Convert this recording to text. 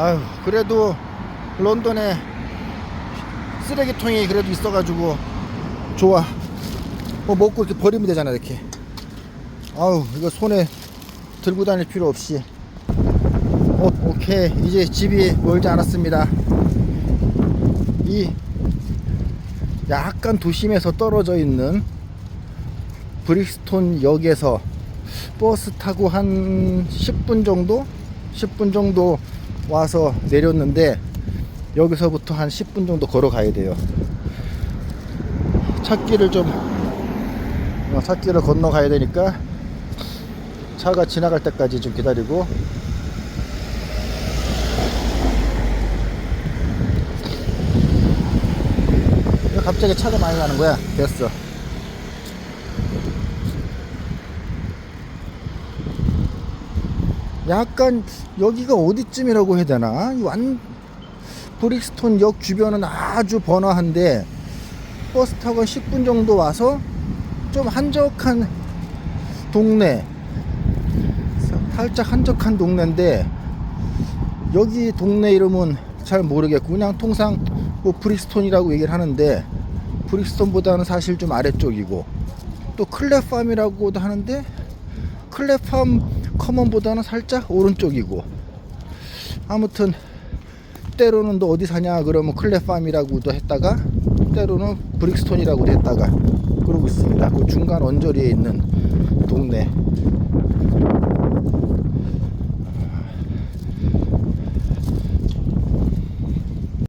아유 그래도 런던에 쓰레기통이 그래도 있어가지고 좋아. 뭐 먹고 이렇게 버리면 되잖아 이렇게. 아우 이거 손에 들고 다닐 필요 없이. 어, 오케이. 이제 집이 멀지 않았습니다. 이 약간 도심에서 떨어져 있는 브릭스톤 역에서 버스 타고 한 10분 정도? 10분 정도 와서 내렸는데 여기서부터 한 10분 정도 걸어가야 돼요. 찾기를 좀 어, 찾기를 건너가야 되니까 차가 지나갈 때까지 좀 기다리고. 왜 갑자기 차가 많이 가는 거야? 됐어 약간 여기가 어디쯤이라고 해야 되나? 이완 브릭스톤 역 주변은 아주 번화한데 버스 타고 10분 정도 와서 좀 한적한 동네 살짝 한적한 동네인데 여기 동네 이름은 잘 모르겠고 그냥 통상 뭐 브릭스톤이라고 얘기를 하는데 브릭스톤보다는 사실 좀 아래쪽이고 또 클레팜이라고도 하는데 클레팜 커먼보다는 살짝 오른쪽이고. 아무튼 때로는 너 어디 사냐 그러면 클레팜이라고도 했다가 때로는 브릭스톤이라고도 했다가 그러고 있습니다. 그 중간 언저리에 있는 동네